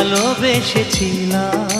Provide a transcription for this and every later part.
ভালোবেসেছিলাম।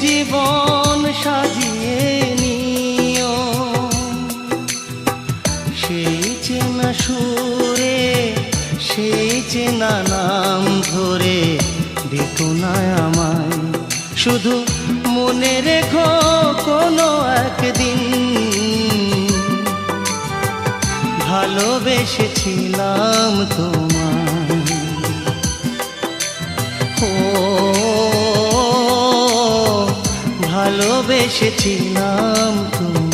জীবন সাজিয়ে নিও। সেই চেনা সুরে, সেই চেনা নাম ধরে দিত না আমায়। শুধু মনে রেখো কোনো একদিন। ভালোবেসেছিলাম তোমায়। ভালোবেসেছিলাম তোমায়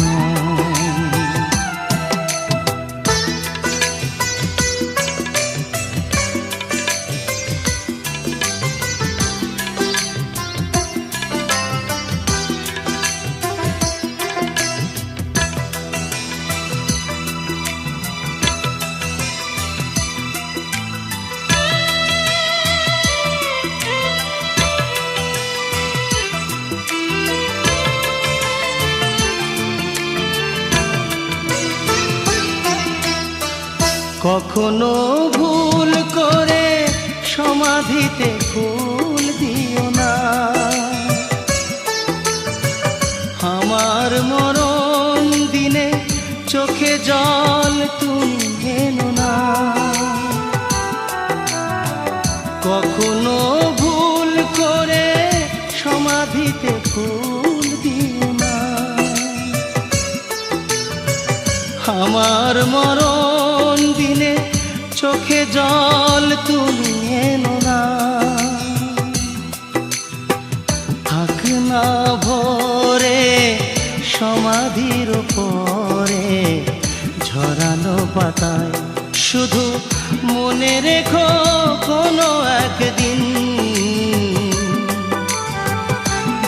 কখনো ভুল করে সমাধিতে ফুল দিও না। আমার মরণ দিনে চোখে জল তুমি হেনো না। কখনো ভুল করে সমাধিতে ফুল দিও না। আমার মরণ দিনে চোখে জল তুমি এনো না। থাক না ভরে, সমাধির পরে ঝরানো পাতায় শুধু মনে রেখো কোনো একদিন।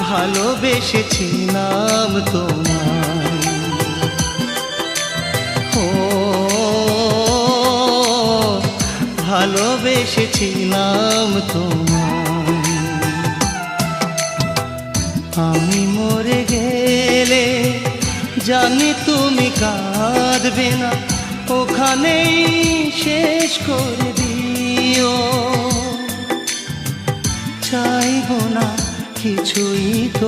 ভালোবেসেছিলাম তোমায়। ভালোবেসেছিলাম তোমায়। আমি মরে গেলে জানি তুমি কাঁদবে না, ওখানেই শেষ করে দিও। চাইব না কিছুই তো